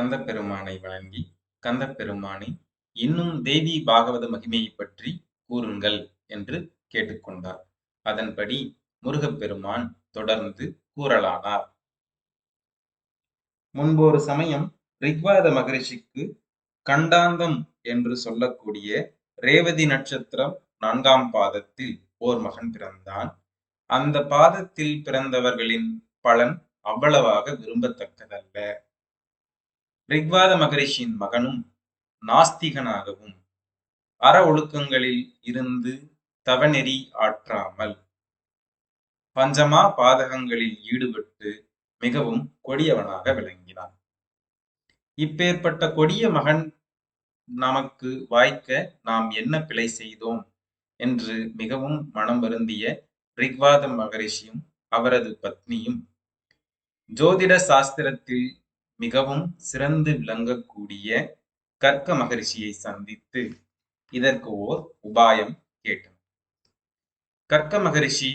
கந்தப்பெருமானை வணங்கி கந்தப்பெருமானே இன்னும் தேவி பாகவத மகிமையை பற்றி கூறுங்கள் என்று கேட்டுக்கொண்டார். அதன்படி முருகப்பெருமான் தொடர்ந்து கூறலானார். முன்பொரு சமயம் ரிக்வாத மகரிஷிக்கு கண்டாந்தம் என்று சொல்லக்கூடிய ரேவதி நட்சத்திரம் நான்காம் பாதத்தில் ஓர் மகன் பிறந்தான். அந்த பாதத்தில் பிறந்தவர்களின் பலன் அவ்வளவாக விரும்பத்தக்கதல்ல. ரிக்வாத மகரிஷியின் மகனும் நாஸ்திகனாகவும் அற ஒழுக்கங்களில் இருந்து தவநெறி ஆற்றாமல் பஞ்சமா பாதகங்களில் ஈடுபட்டு மிகவும் கொடியவனாக விளங்கினான். இப்பேற்பட்ட கொடிய மகன் நமக்கு வாய்க்க நாம் என்ன பிழை செய்தோம்? என்று மிகவும் மனம் வருந்திய ரிக்வாத மகரிஷியும் அவரது பத்னியும் ஜோதிட சாஸ்திரத்தில் மிகவும் சிறந்து விளங்கக்கூடிய கர்க்க மகரிஷியை சந்தித்து இதற்கு ஓர் உபாயம் கேட்டனர் கர்க்க மகரிஷி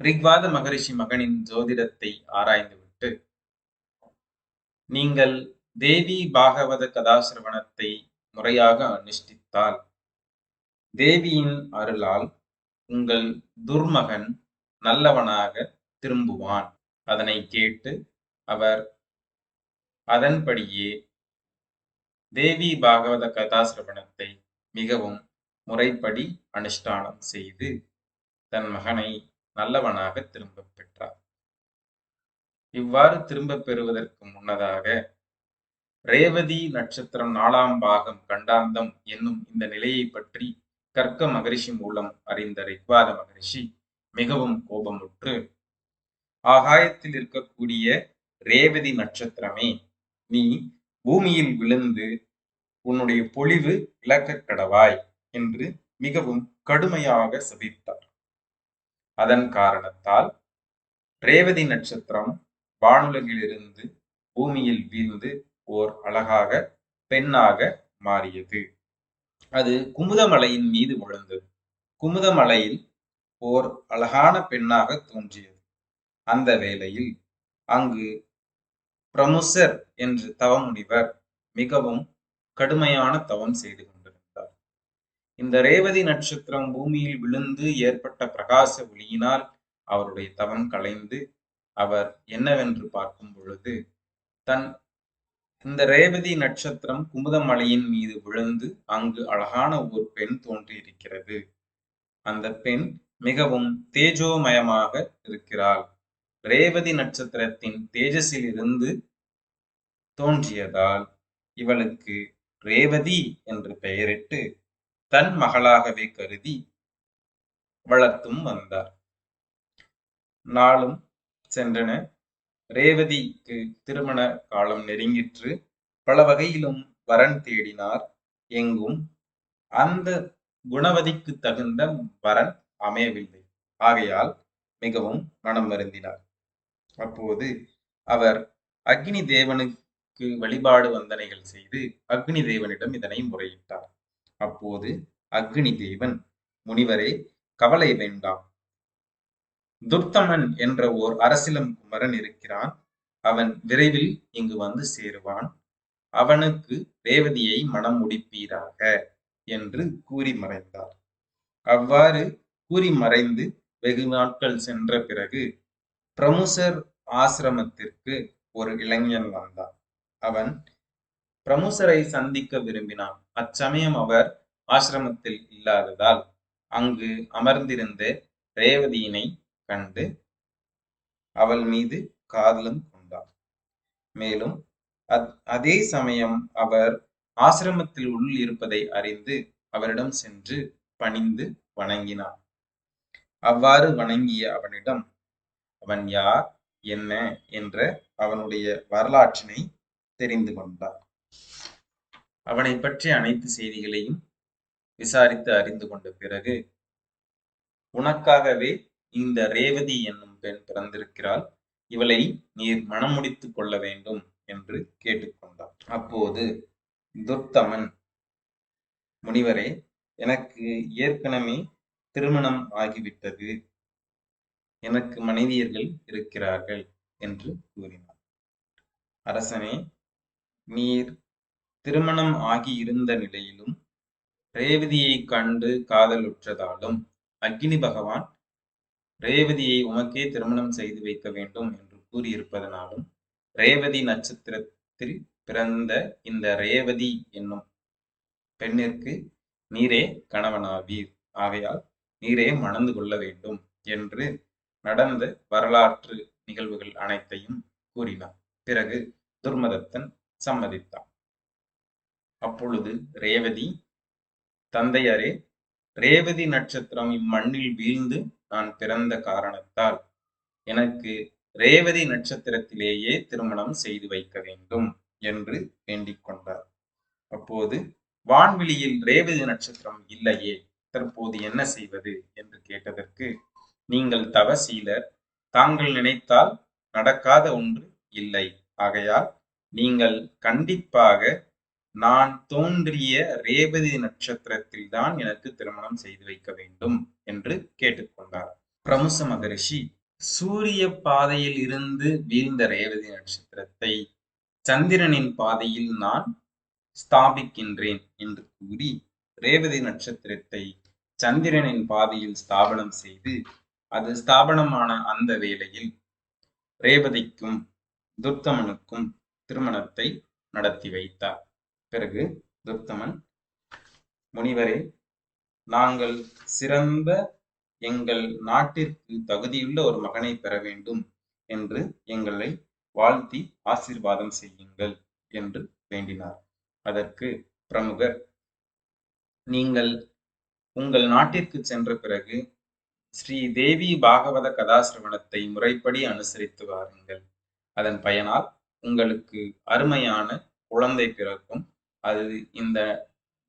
ரிக்வாத மகரிஷி மகனின் ஜோதிடத்தை ஆராய்ந்துவிட்டு நீங்கள் தேவி பாகவத கதாசிரவணத்தை முறையாக அனுஷ்டித்தால் தேவியின் அருளால் உங்கள் துர்மகன் நல்லவனாக திரும்புவான். அதனை கேட்டு அவர் அதன்படியே தேவி பாகவத கதாசிரவணத்தை மிகவும் முறைப்படி அனுஷ்டானம் செய்து தன் மகனை நல்லவனாக திரும்பப் பெற்றார். இவ்வாறு திரும்பப் பெறுவதற்கு முன்னதாக ரேவதி நட்சத்திரம் நாலாம் பாகம் கண்டாந்தம் என்னும் இந்த நிலையை பற்றி கர்க்க மகரிஷி மூலம் அறிந்த ரிக்வாத மகரிஷி மிகவும் கோபமுற்று ஆகாயத்தில் இருக்கக்கூடிய ரேவதி நட்சத்திரமே நீ பூமியில் விழுந்து உன்னுடைய பொழிவு இழக்க கடவாய் என்று மிகவும் கடுமையாக சபித்தார். அதன் காரணத்தால் ரேவதி நட்சத்திரம் வானுலகிலிருந்து பூமியில் வீழ்ந்து ஓர் அழகாக பெண்ணாக மாறியது. அது குமுதமலையின் மீது விழுந்தது. குமுதமலையில் ஓர் அழகான பெண்ணாக தோன்றியது. அந்த வேளையில் அங்கு பிரமுசர் என்று தவமுனிவர் மிகவும் கடுமையான தவம் செய்து கொண்டிருந்தார். இந்த ரேவதி நட்சத்திரம் பூமியில் விழுந்து ஏற்பட்ட பிரகாச ஒளியினால் அவருடைய தவம் கலைந்து அவர் என்னவென்று பார்க்கும் பொழுது தன் இந்த ரேவதி நட்சத்திரம் குமுதமலையின் மீது விழுந்து அங்கு அழகான ஒரு பெண் தோன்றியிருக்கிறது. அந்த பெண் மிகவும் தேஜோமயமாக இருக்கிறாள். ரேவதி நட்சத்திரத்தின் தேஜஸில் இருந்து தோன்றியதால் இவளுக்கு ரேவதி என்று பெயரிட்டு தன் மகளாகவே கருதி வளர்த்தும் வந்தார். நாளும் சென்றன. ரேவதிக்கு திருமண காலம் நெருங்கிற்று. பல வகையிலும் வரன் தேடினார். எங்கும் அந்த குணவதிக்கு தகுந்த வரன் அமையவில்லை. ஆகையால் மிகவும் மனம் வருந்தினார். அப்போது அவர் அக்னி தேவனுக்கு வழிபாடு வந்தனைகள் செய்து அக்னி தேவனிடம் இதனை முறையிட்டார். அப்போது அக்னி தேவன் முனிவரே கவலை வேண்டாம். துர்த்தமன் என்ற ஓர் அரசிலம் குமரன் இருக்கிறான். அவன் விரைவில் இங்கு வந்து சேருவான். அவனுக்கு ரேவதியை மனம் முடிப்பீராக என்று கூறி மறைந்தார். அவ்வாறு கூறி மறைந்து வெகு நாட்கள் சென்ற பிறகு பிரமுசர் ஆசிரமத்திற்கு ஒரு இளைஞன் வந்தான். அவன் பிரமுசரை சந்திக்க விரும்பினான். அச்சமயம் அவர் ஆசிரமத்தில் இல்லாததால் அங்கு அமர்ந்திருந்த ரேவதியினை கண்டு அவள் மீது காதலும் கொண்டார் மேலும் அதே சமயம் அவர் ஆசிரமத்தில் உள் இருப்பதை அறிந்து அவரிடம் சென்று பணிந்து வணங்கினார் அவ்வாறு வணங்கிய அவனிடம் அவன் யார் என்ன என்ற அவனுடைய வரலாற்றினை தெரிந்து கொண்டார் அவனை பற்றிய அனைத்து செய்திகளையும் விசாரித்து அறிந்து கொண்ட பிறகு உனக்காகவே இந்த ரேவதி என்னும் பெண் பிறந்திருக்கிறாள் இவளை நீர் மனம் கொள்ள வேண்டும் என்று கேட்டுக்கொண்டார் அப்போது துர்த்தமன் முனிவரே எனக்கு ஏற்கனவே திருமணம் ஆகிவிட்டது. எனக்கு மனைவியர்கள் இருக்கிறார்கள் என்று கூறினார் அரசனே நீர் திருமணம் ஆகியிருந்த நிலையிலும் ரேவதியைக் கண்டு காதலுற்றதாலும் அக்னி பகவான் ரேவதியை உமக்கே திருமணம் செய்து வைக்க வேண்டும் என்று கூறியிருப்பதனாலும் ரேவதி நட்சத்திரத்தில் பிறந்த இந்த ரேவதி என்னும் பெண்ணிற்கு நீரே கணவனாவீர். ஆகையால் நீரே மணந்து கொள்ள வேண்டும் என்று நடந்த வரலாற்று நிகழ்வுகள் அனைத்தையும் கூறினார். பிறகு துர்மதத்தன் சம்மதித்தான் அப்பொழுது ரேவதி தந்தையரே ரேவதி நட்சத்திரம் இம்மண்ணில் வீழ்ந்து நான் பிறந்த காரணத்தால் எனக்கு ரேவதி நட்சத்திரத்திலேயே திருமணம் செய்து வைக்க வேண்டும் என்று வேண்டிக் கொண்டார். அப்போது வான்வெளியில் ரேவதி நட்சத்திரம் இல்லையே தற்போது என்ன செய்வது? என்று கேட்டதற்கு நீங்கள் தவசீலர் தாங்கள் நினைத்தால் நடக்காத ஒன்று இல்லை. ஆகையால் நீங்கள் கண்டிப்பாக நான் தோன்றிய ரேவதி நட்சத்திரத்தில் தான் எனக்கு திருமணம் செய்து வைக்க வேண்டும் என்று கேட்டுக்கொண்டார். பிரமுச மகரிஷி சூரிய பாதையில் இருந்து வீழ்ந்த ரேவதி நட்சத்திரத்தை சந்திரனின் பாதையில் நான் ஸ்தாபிக்கின்றேன் என்று கூறி ரேவதி நட்சத்திரத்தை சந்திரனின் பாதையில் ஸ்தாபனம் செய்து அது ஸ்தாபனமான அந்த வேளையில் ரேவதிக்கும் துர்த்தமனுக்கும் திருமணத்தை நடத்தி வைத்தார். பிறகு துர்த்தமன் முனிவரே நாங்கள் சிறந்த எங்கள் நாட்டிற்கு தகுதியுள்ள ஒரு மகனை பெற வேண்டும் என்று எங்களை வாழ்த்தி ஆசீர்வாதம் செய்யுங்கள் என்று வேண்டினார். அதற்கு பிரமுகர் நீங்கள் உங்கள் நாட்டிற்கு சென்ற பிறகு ஸ்ரீ தேவி பாகவத கதாசிரவணத்தை முறைப்படி அனுசரித்து வாருங்கள். அதன் பயனால் உங்களுக்கு அருமையான குழந்தை பிறக்கும். அது இந்த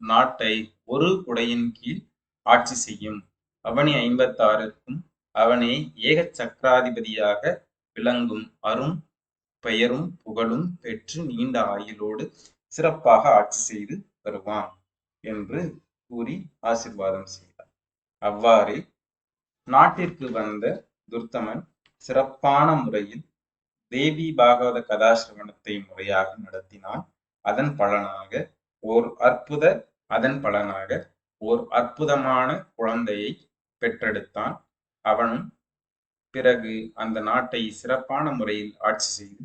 நாட்டை ஒரு குடையின் கீழ் ஆட்சி செய்யும். அவனி ஐம்பத்தாறுக்கும் அவனே ஏக சக்கராதிபதியாக விளங்கும் அரும் பெயரும் புகழும் பெற்று நீண்ட ஆயுளோடு சிறப்பாக ஆட்சி செய்து வருவான் என்று கூறி ஆசிர்வாதம் செய்தார். அவ்வாறே நாட்டிற்கு வந்த துர்த்தமன் சிறப்பான முறையில் தேவி பாகவத கதாசிரவணத்தை முறையாக நடத்தினான். அதன் பலனாக ஓர் அற்புத அதன் பலனாக ஓர் அற்புதமான குழந்தையை பெற்றெடுத்தான். அவனும் பிறகு அந்த நாட்டை சிறப்பான முறையில் ஆட்சி செய்து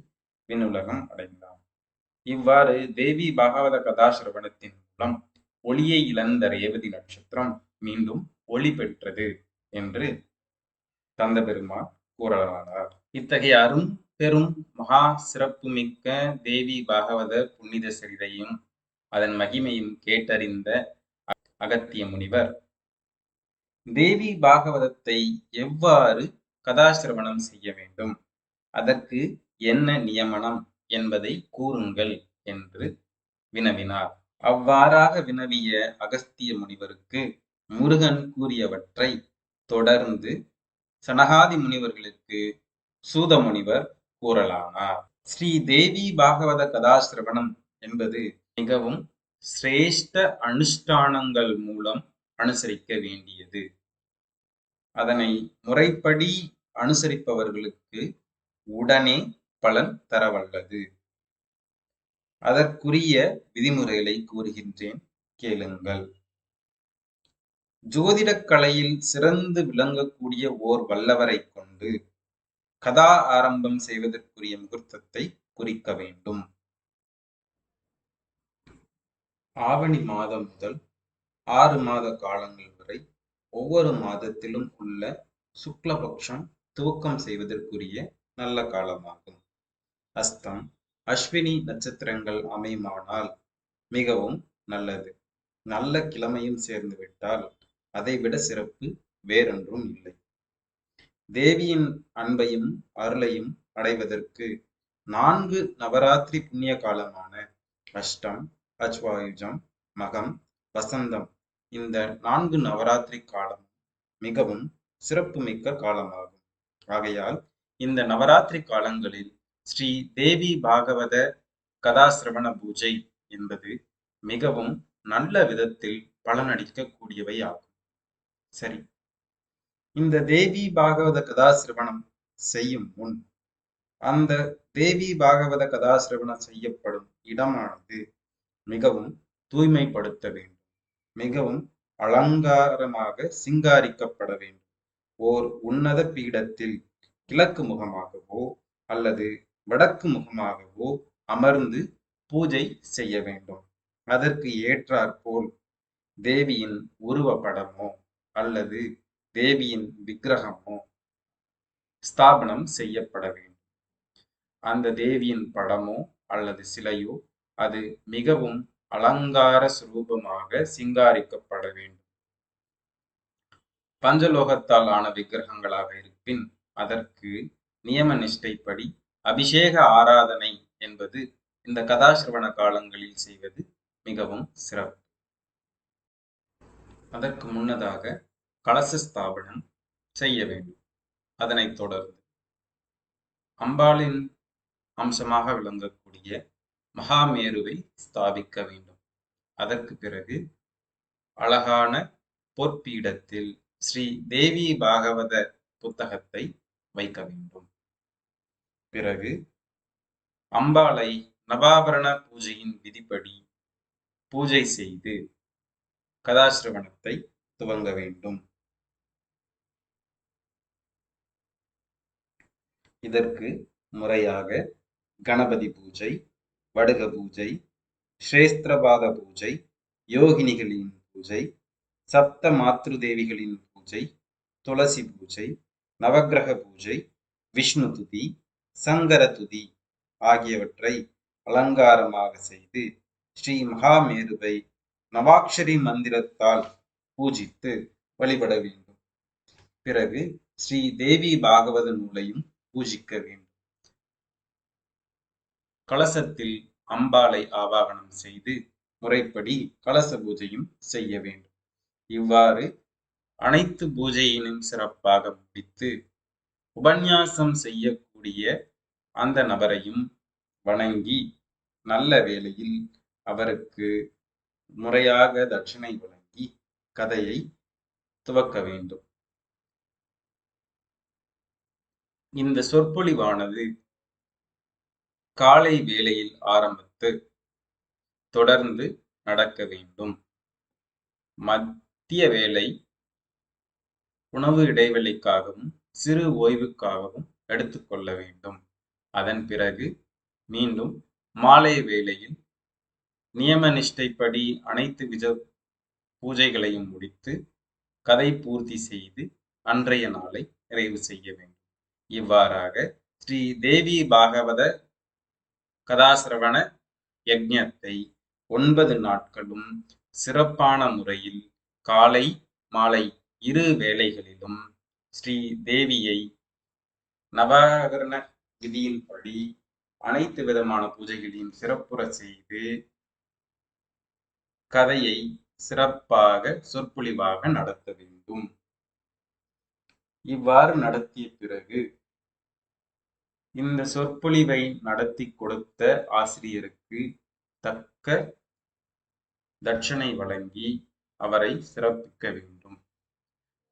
விண்ணுலகம் அடைந்தான். இவ்வாறு தேவி பாகவத கதாசிரவணத்தின் மூலம் ஒளியை இழந்த ரேவதி நட்சத்திரம் மீண்டும் ஒளி பெற்றது. என்று தந்த பெருமான் கூறலானார். இத்தகைய அரும் பெரும் மகா சிறப்புமிக்க தேவி பாகவத புனித சரிதையும் அதன் மகிமையும் கேட்டறிந்த அகத்திய முனிவர். தேவி பாகவதத்தை எவ்வாறு கதாசிரவணம் செய்ய வேண்டும்? அதற்கு என்ன நியமனம் என்பதை கூறுங்கள் என்று வினவினார். அவ்வாறாக வினவிய அகஸ்திய முனிவருக்கு முருகன் கூறியவற்றை தொடர்ந்து சனகாதி முனிவர்களுக்கு சூத முனிவர் கூறலானார். ஸ்ரீ தேவி பாகவத கதாசிரவணம் என்பது மிகவும் சிரேஷ்ட அனுஷ்டானங்கள் மூலம் அனுசரிக்க வேண்டியது. அதனை முறைப்படி அனுசரிப்பவர்களுக்கு உடனே பலன் தரவல்லது. அதற்குரிய விதிமுறைகளை கூறுகின்றேன். கேளுங்கள். ஜோதிடக் கலையில் சிறந்து விளங்கக்கூடிய ஓர் வல்லவரை கொண்டு கதா ஆரம்பம் செய்வதற்குரிய முகூர்த்தத்தை குறிக்க வேண்டும். ஆவணி மாதம் முதல் ஆறு மாத காலங்கள் வரை ஒவ்வொரு மாதத்திலும் உள்ள சுக்லபக்ஷம் துவக்கம் செய்வதற்குரிய நல்ல காலமாகும். அஸ்தம் அஸ்வினி நட்சத்திரங்கள் அமையுமானால் மிகவும் நல்லது. நல்ல கிழமையும் சேர்ந்து விட்டால் அதைவிட சிறப்பு வேறொன்றும் இல்லை. தேவியின் அன்பையும் அருளையும் அடைவதற்கு நான்கு நவராத்திரி புண்ணிய காலமான அஷ்டம் அஜ்வாயுஜம் மகம் வசந்தம் இந்த நான்கு நவராத்திரி காலம் மிகவும் சிறப்புமிக்க காலமாகும். ஆகையால் இந்த நவராத்திரி காலங்களில் ஸ்ரீ தேவி பாகவத கதாசிரவண பூஜை என்பது மிகவும் நல்ல விதத்தில் பலனளிக்கக்கூடியவை ஆகும். சரி. இந்த தேவி பாகவத கதாசிரவணம் செய்யும் முன் அந்த தேவி பாகவத கதாசிரவணம் செய்யப்படும் இடமானது மிகவும் தூய்மைப்படுத்த வேண்டும். மிகவும் அலங்காரமாக சிங்காரிக்கப்பட வேண்டும். ஓர் உன்னத பீடத்தில் கிழக்கு முகமாகவோ அல்லது வடக்கு முகமாகவோ அமர்ந்து பூஜை செய்ய வேண்டும். அதற்கு ஏற்றாற்போல் தேவியின் உருவப்படமோ அல்லது தேவியின் விக்கிரகமோ ஸ்தாபனம் செய்யப்பட வேண்டும். அந்த தேவியின் படமோ அல்லது சிலையோ அது மிகவும் அலங்கார சுரூபமாக சிங்காரிக்கப்பட வேண்டும். பஞ்சலோகத்தால் ஆன விக்கிரகங்களாக இருப்பின் அதற்கு நியம நிஷ்டைப்படி அபிஷேக ஆராதனை என்பது இந்த கதாசிரவண காலங்களில் செய்வது மிகவும் சிறப்பு. அதற்கு முன்னதாக கலச ஸ்தாபனம் செய்ய வேண்டும். அதனைத் தொடர்ந்து அம்பாளின் அம்சமாக விளங்கக்கூடிய மகாமேருவை ஸ்தாபிக்க வேண்டும். அதற்கு பிறகு அழகான பொற்பீடத்தில் ஸ்ரீ தேவி பாகவத புத்தகத்தை வைக்க வேண்டும். பிறகு அம்பாளை நவாபரண பூஜையின் விதிப்படி பூஜை செய்து கதாசிரவணத்தை துவங்க வேண்டும். இதற்கு முறையாக கணபதி பூஜை வடுக பூஜை ஸ்ரேஸ்திரபாத பூஜை யோகினிகளின் பூஜை சப்த மாத்ரு தேவிகளின் பூஜை துளசி பூஜை நவக்கிரக பூஜை விஷ்ணு துதி சங்கர துதி ஆகியவற்றை அலங்காரமாக செய்து ஸ்ரீ மகாமேருவை நவாக்ஷரி மந்திரத்தால் பூஜித்து வழிபட வேண்டும். பிறகு ஸ்ரீ தேவி பாகவத நூலையும் பூஜிக்க வேண்டும். கலசத்தில் அம்பாளை ஆவாகனம் செய்து முறைப்படி கலச பூஜையும் செய்ய வேண்டும். இவ்வாறு அனைத்து பூஜையினும் சிறப்பாக முடித்து உபன்யாசம் செய்யக்கூடிய அந்த நபரையும் வணங்கி நல்ல வேளையில் அவருக்கு முறையாக தட்சிணை வழங்கி கதையை துவக்க வேண்டும். இந்த சொற்பொழிவானது காலை வேளையில் ஆரம்பித்து தொடர்ந்து நடக்க வேண்டும். மத்திய வேலை உணவு இடைவெளிக்காகவும் சிறு ஓய்வுக்காகவும் எடுத்துக்கொள்ள வேண்டும். அதன் பிறகு மீண்டும் மாலை வேளையில் நியம நிஷ்டைப்படி அனைத்து விஜ பூஜைகளையும் முடித்து கதை பூர்த்தி செய்து அன்றைய நாளை நிறைவு செய்ய வேண்டும். இவ்வாறாக ஸ்ரீ தேவி பாகவத கதாசிரவண யஜத்தை ஒன்பது நாட்களும் சிறப்பான முறையில் காலை மாலை இரு வேளைகளிலும் ஸ்ரீ தேவியை நவகரண விதியின்படி அனைத்து விதமான பூஜைகளையும் சிறப்புற செய்து கதையை சிறப்பாக சொற்பொழிவாக நடத்த வேண்டும். இவ்வாறு நடத்திய பிறகு இந்த சொற்பொழிவை நடத்தி கொடுத்த ஆசிரியருக்கு தக்க தட்சணை வழங்கி அவரை சிறப்பிக்க வேண்டும்.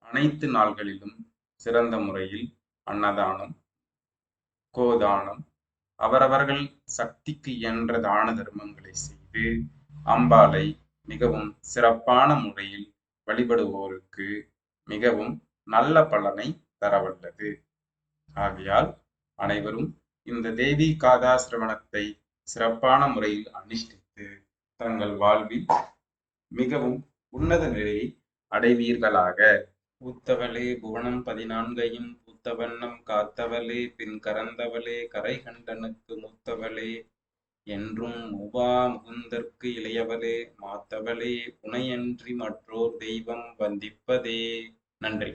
அனைத்து நாள்களிலும் சிறந்த முறையில் அன்னதானம் கோதானம் அவரவர்கள் சக்திக்கு இயன்ற தான தர்மங்களை செய்து அம்பாளை மிகவும் சிறப்பான முறையில் வழிபடுவோருக்கு மிகவும் நல்ல பலனை தரவல்லது. ஆகையால் அனைவரும் இந்த தேவி காதாசிரவணத்தை சிறப்பான முறையில் அனுஷ்டித்து தங்கள் வாழ்வில் மிகவும் உன்னத நிலையை அடைவீர்களாக. பூத்தவளே புவனம் பதினான்கையும் பூத்தவண்ணம் காத்தவளே பின் கறந்தவளே கரை கண்டனுக்கு மூத்தவளே என்றும் உபா முகுந்தற்கு இளையவளே மாத்தவளே புனையன்றி மற்றோர் தெய்வம் வந்திப்பதே. நன்றி.